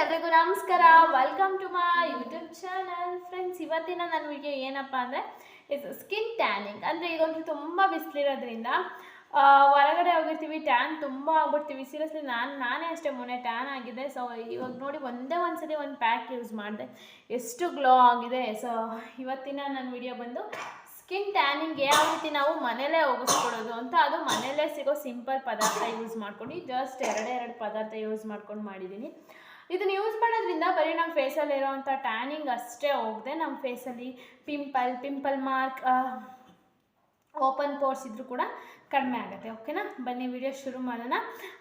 ಎಲ್ರಿಗೂ ನಮಸ್ಕಾರ. Welcome to my YouTube channel friends ಇವತ್ತಿನ ನನ್ನ ವಿಡಿಯೋ ಏನಪ್ಪ ಅಂದರೆ ಇದು ಸ್ಕಿನ್ ಟ್ಯಾನಿಂಗ್ ಅಂದರೆ ಈಗಂತೂ ತುಂಬ ಬಿಸಿಲಿರೋದ್ರಿಂದ ಹೊರಗಡೆ ಹೋಗಿರ್ತೀವಿ ಟ್ಯಾನ್ ತುಂಬ ಆಗ್ಬಿಡ್ತೀವಿ. ಸೀರಿಯಸ್ಲಿ ನಾನು, ನಾನೇ ಅಷ್ಟೇ ಮೊನ್ನೆ ಟ್ಯಾನ್ ಆಗಿದೆ ಸೊ ಇವಾಗ ನೋಡಿ ಒಂದೇ ಒಂದು ಸತಿ ಒಂದು ಪ್ಯಾಕ್ ಯೂಸ್ ಮಾಡಿದೆ. ಎಷ್ಟು ಗ್ಲೋ ಆಗಿದೆ. ಸೊ ಇವತ್ತಿನ ನನ್ನ ವಿಡಿಯೋ ಬಂದು ಸ್ಕಿನ್ ಟ್ಯಾನಿಂಗ್ ಯಾವ ರೀತಿ ನಾವು ಮನೇಲೇ ಹೋಗಿಸ್ಕೊಡೋದು ಅಂತ, ಅದು ಮನೇಲೇ ಸಿಗೋ ಸಿಂಪಲ್ ಪದಾರ್ಥ ಯೂಸ್ ಮಾಡ್ಕೊಂಡು ಜಸ್ಟ್ ಎರಡೇ ಎರಡು ಪದಾರ್ಥ ಯೂಸ್ ಮಾಡ್ಕೊಂಡು ಮಾಡಿದ್ದೀನಿ. ಇದನ್ನು ಯೂಸ್ ಮಾಡೋದ್ರಿಂದ ಬರೀ ನಮ್ಮ ಫೇಸಲ್ಲಿ ಇರೋವಂಥ ಟ್ಯಾನಿಂಗ್ ಅಷ್ಟೇ ಹೋಗದೆ ನಮ್ಮ ಫೇಸಲ್ಲಿ pimple pimple mark open pores ಇದ್ರೂ ಕೂಡ ಕಡಿಮೆ ಆಗುತ್ತೆ, ಓಕೆನಾ? ಬನ್ನಿ, ವಿಡಿಯೋ ಶುರು ಮಾಡೋಣ.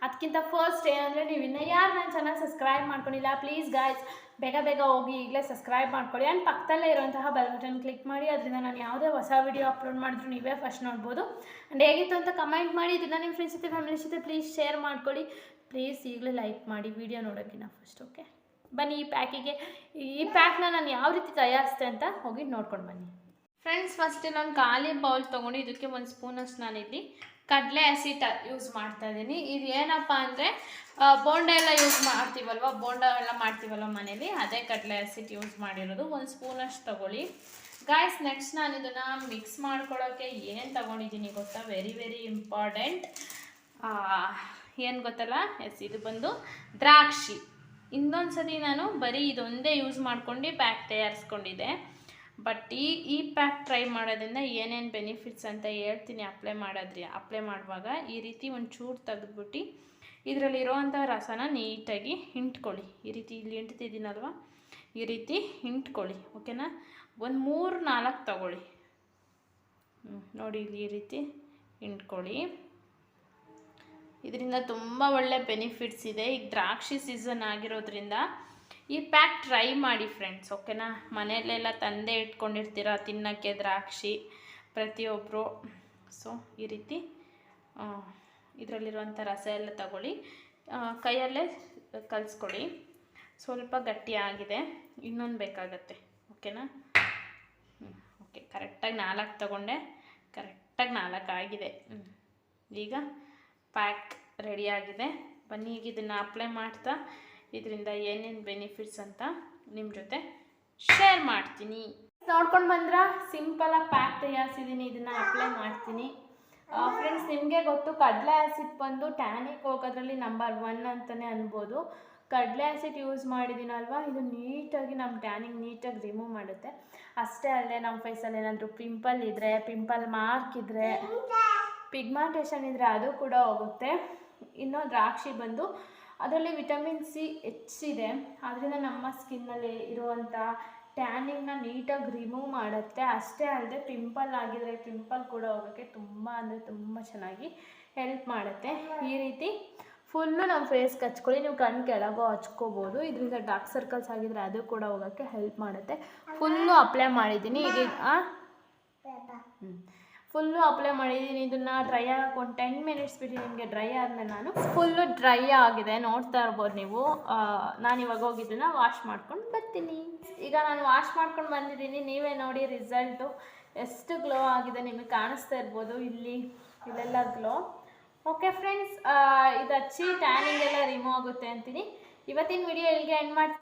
ಅದಕ್ಕಿಂತ ಫಸ್ಟ್ ಏನಂದರೆ ನೀವು ಇನ್ನೂ ಯಾರು ನನ್ನ ಚಾನಲ್ ಸಬ್ಸ್ಕ್ರೈಬ್ ಮಾಡ್ಕೊಂಡಿಲ್ಲ ಪ್ಲೀಸ್ ಗಾಯ್ಸ್ ಬೇಗ ಬೇಗ ಹೋಗಿ ಈಗಲೇ ಸಬ್ಸ್ಕ್ರೈಬ್ ಮಾಡ್ಕೊಳ್ಳಿ. ಆ್ಯಂಡ್ ಪಕ್ಕದಲ್ಲೇ ಇರುವಂತಹ ಬೆಲ್ ಬಟನ್ ಕ್ಲಿಕ್ ಮಾಡಿ, ಅದರಿಂದ ನಾನು ಯಾವುದೇ ಹೊಸ ವಿಡಿಯೋ ಅಪ್ಲೋಡ್ ಮಾಡಿದ್ರು ನೀವೇ ಫಸ್ಟ್ ನೋಡ್ಬೋದು. ಆ್ಯಂಡ್ ಹೇಗಿತ್ತು ಅಂತ ಕಮೆಂಟ್ ಮಾಡಿ, ಇದನ್ನು ನಿಮ್ಮ ಫ್ರೆಂಡ್ಸ್ ಜೊತೆ ಫ್ಯಾಮಿಲಿ ಜೊತೆ ಪ್ಲೀಸ್ ಶೇರ್ ಮಾಡ್ಕೊಳ್ಳಿ. ಪ್ಲೀಸ್ ಈಗಲೇ ಲೈಕ್ ಮಾಡಿ ವಿಡಿಯೋ ನೋಡೋಕ್ಕಿಂತ ಫಸ್ಟ್ ಓಕೆ ಬನ್ನಿ ಈ ಪ್ಯಾಕಿಗೆ ಈ ಪ್ಯಾಕ್ನ ನಾನು ಯಾವ ರೀತಿ ತಯಾರಿಸ್ತೆ ಅಂತ ಹೋಗಿ ನೋಡ್ಕೊಂಡು ಬನ್ನಿ. ಫ್ರೆಂಡ್ಸ್ ಫಸ್ಟ್ ನಾನು ಖಾಲಿ ಬೌಲ್ ತೊಗೊಂಡು ಇದಕ್ಕೆ ಒಂದು ಸ್ಪೂನಷ್ಟು ನಾನಿಲ್ಲಿ ಕಡಲೆ ಹಸಿ ಟ ಯೂಸ್ ಮಾಡ್ತಾ ಇದ್ದೀನಿ. ಇದು ಏನಪ್ಪ ಅಂದರೆ ಬೋಂಡ ಎಲ್ಲ ಯೂಸ್ ಮಾಡ್ತೀವಲ್ವ? ಬೋಂಡ ಎಲ್ಲ ಮಾಡ್ತೀವಲ್ವ ಮನೇಲಿ? ಅದೇ ಕಡಲೆ ಹಸಿಟ್ ಯೂಸ್ ಮಾಡಿರೋದು. ಒಂದು ಸ್ಪೂನಷ್ಟು ತೊಗೊಳ್ಳಿ. ಗಾಯ್ಸ್ ನೆಕ್ಸ್ಟ್ ನಾನು ಇದನ್ನು ಮಿಕ್ಸ್ ಮಾಡ್ಕೊಳ್ಳೋಕ್ಕೆ ಏನು ತೊಗೊಂಡಿದ್ದೀನಿ ಗೊತ್ತಾ? ವೆರಿ ವೆರಿ ಇಂಪಾರ್ಟೆಂಟ್ ಏನು ಗೊತ್ತಲ್ಲ? ಎಸ್, ಇದು ಬಂದು ದ್ರಾಕ್ಷಿ. ಇನ್ನೊಂದು ಸತಿ ನಾನು ಬರೀ ಇದೊಂದೇ ಯೂಸ್ ಮಾಡ್ಕೊಂಡು ಪ್ಯಾಕ್ ತಯಾರಿಸ್ಕೊಂಡಿದ್ದೆ ಬಟ್ ಈ ಈ ಪ್ಯಾಕ್ ಟ್ರೈ ಮಾಡೋದ್ರಿಂದ ಏನೇನು ಬೆನಿಫಿಟ್ಸ್ ಅಂತ ಹೇಳ್ತೀನಿ ಅಪ್ಲೈ ಮಾಡೋದ್ರಿ. ಅಪ್ಲೈ ಮಾಡುವಾಗ ಈ ರೀತಿ ಒಂದು ಚೂರು ತೆಗೆದ್ಬಿಟ್ಟು ಇದರಲ್ಲಿರೋವಂಥ ರಸನ ನೀಟಾಗಿ ಹಿಂಟ್ಕೊಳ್ಳಿ. ಈ ರೀತಿ ಇಲ್ಲಿ ಹಿಂಟ್ತಿದ್ದೀನಲ್ವ? ಈ ರೀತಿ ಹಿಂಟ್ಕೊಳ್ಳಿ, ಓಕೆನಾ? ಒಂದು ಮೂರು ನಾಲ್ಕು ತಗೊಳ್ಳಿ. ನೋಡಿ ಇಲ್ಲಿ ಈ ರೀತಿ ಹಿಂಟ್ಕೊಳ್ಳಿ. ಇದರಿಂದ ತುಂಬ ಒಳ್ಳೆ ಬೆನಿಫಿಟ್ಸ್ ಇದೆ. ಈಗ ದ್ರಾಕ್ಷಿ ಸೀಸನ್ ಆಗಿರೋದ್ರಿಂದ ಈ ಪ್ಯಾಕ್ ಟ್ರೈ ಮಾಡಿ ಫ್ರೆಂಡ್ಸ್ ಓಕೆನಾ ಮನೆಯಲ್ಲೆಲ್ಲ ತಂದೆ ಇಟ್ಕೊಂಡಿರ್ತೀರ? ತಿನ್ನೋಕ್ಕೆ ದ್ರಾಕ್ಷಿ ಪ್ರತಿಯೊಬ್ಬರು ಸೊ ಈ ರೀತಿ ಇದರಲ್ಲಿರುವಂಥ ರಸ ಎಲ್ಲ ತಗೊಳ್ಳಿ. ಕೈಯಲ್ಲೇ ಕಲಿಸ್ಕೊಳ್ಳಿ. ಸ್ವಲ್ಪ ಗಟ್ಟಿಯಾಗಿದೆ ಇನ್ನೊಂದು ಬೇಕಾಗತ್ತೆ. ಓಕೆನಾ ಓಕೆ ಕರೆಕ್ಟಾಗಿ ನಾಲ್ಕು ತಗೊಂಡೆ. ಕರೆಕ್ಟಾಗಿ ನಾಲ್ಕು ಆಗಿದೆ. ಈಗ ಪ್ಯಾಕ್ ರೆಡಿಯಾಗಿದೆ ಬನ್ನಿ, ಈಗ ಇದನ್ನು ಅಪ್ಲೈ ಮಾಡ್ತಾ ಇದರಿಂದ ಏನೇನು ಬೆನಿಫಿಟ್ಸ್ ಅಂತ ನಿಮ್ಮ ಜೊತೆ ಶೇರ್ ಮಾಡ್ತೀನಿ. ನೋಡ್ಕೊಂಡು ಬಂದ್ರ? ಸಿಂಪಲಾಗಿ ಪ್ಯಾಕ್ ತಯಾರಿಸಿದ್ದೀನಿ ಇದನ್ನು ಅಪ್ಲೈ ಮಾಡ್ತೀನಿ. ಫ್ರೆಂಡ್ಸ್ ನಿಮಗೆ ಗೊತ್ತು, ಕಡಲೆ ಆ್ಯಸಿಡ್ ಬಂದು ಟ್ಯಾನಿಕ್ ಹೋಗೋದ್ರಲ್ಲಿ ನಂಬರ್ ಒನ್ ಅಂತಲೇ ಅನ್ಬೋದು. ಕಡಲೆ ಆ್ಯಸಿಡ್ ಯೂಸ್ ಮಾಡಿದ್ದೀನಲ್ವಾ ಇದು ನೀಟಾಗಿ ನಮ್ಮ ಟ್ಯಾನಿಂಗ್ ನೀಟಾಗಿ ರಿಮೂವ್ ಮಾಡುತ್ತೆ. ಅಷ್ಟೇ ಅಲ್ಲದೆ ನಮ್ಮ ಫೇಸಲ್ಲಿ ಏನಾದರೂ ಪಿಂಪಲ್ ಇದ್ದರೆ ಪಿಂಪಲ್ ಮಾರ್ಕ್ ಇದ್ದರೆ ಪಿಗ್ಮೆಂಟೇಷನ್ ಇದ್ದರೆ ಅದು ಕೂಡ ಹೋಗುತ್ತೆ. ಇನ್ನು ದ್ರಾಕ್ಷಿ ಬಂದು ಅದರಲ್ಲಿ ವಿಟಮಿನ್ ಸಿ ಹೆಚ್ಚಿದೆ ಅದರಿಂದ ನಮ್ಮ ಸ್ಕಿನ್ನಲ್ಲಿ ಇರುವಂಥ ಟ್ಯಾನಿಂಗ್ನ ನೀಟಾಗಿ ರಿಮೂವ್ ಮಾಡುತ್ತೆ. ಅಷ್ಟೇ ಅಲ್ಲದೆ ಪಿಂಪಲ್ ಆಗಿದರೆ ಪಿಂಪಲ್ ಕೂಡ ಹೋಗೋಕ್ಕೆ ತುಂಬ ಅಂದರೆ ತುಂಬ ಚೆನ್ನಾಗಿ ಹೆಲ್ಪ್ ಮಾಡುತ್ತೆ. ಈ ರೀತಿ ಫುಲ್ಲು ನಮ್ಮ ಫೇಸ್ಗೆ ಹಚ್ಕೊಳ್ಳಿ ನೀವು ಕಣ್ಣು ಕೆಳಗೋ ಹಚ್ಕೋಬೋದು. ಇದರಿಂದ ಡಾರ್ಕ್ ಸರ್ಕಲ್ಸ್ ಆಗಿದ್ರೆ ಅದು ಕೂಡ ಹೋಗೋಕ್ಕೆ ಹೆಲ್ಪ್ ಮಾಡುತ್ತೆ. ಫುಲ್ಲು ಅಪ್ಲೈ ಮಾಡಿದ್ದೀನಿ. ಈಗ ಫುಲ್ಲು ಅಪ್ಲೈ ಮಾಡಿದ್ದೀನಿ. ಇದನ್ನು ಡ್ರೈ ಆಗಕ್ಕೆ ಒಂದು ಟೆನ್ ಮಿನಿಟ್ಸ್ ಬಿಟ್ಟು ನಿಮಗೆ ಡ್ರೈ ಆದಮೇಲೆ ನಾನು ಫುಲ್ಲು ಡ್ರೈ ಆಗಿದೆ. ನೋಡ್ತಾ ಇರ್ಬೋದು ನೀವು. ನಾನು ಇವಾಗ ಹೋಗಿ ಇದನ್ನು ವಾಶ್ ಮಾಡ್ಕೊಂಡು ಬರ್ತೀನಿ. ಈಗ ನಾನು ವಾಶ್ ಮಾಡ್ಕೊಂಡು ಬಂದಿದ್ದೀನಿ. ನೀವೇ ನೋಡಿ ರಿಸಲ್ಟು ಎಷ್ಟು ಗ್ಲೋ ಆಗಿದೆ ನಿಮಗೆ ಕಾಣಿಸ್ತಾ ಇರ್ಬೋದು ಇಲ್ಲಿ. ಇಲ್ಲೆಲ್ಲ ಗ್ಲೋ ಓಕೆ ಫ್ರೆಂಡ್ಸ್ ಇದು ಹಚ್ಚಿ ಟ್ಯಾನಿಂಗ್ ಎಲ್ಲ ರಿಮೂವ್ ಆಗುತ್ತೆ ಅಂತೀನಿ. ಇವತ್ತಿನ ವಿಡಿಯೋ ಇಲ್ಲಿಗೆ ಎಂಡ್ ಮಾಡಿ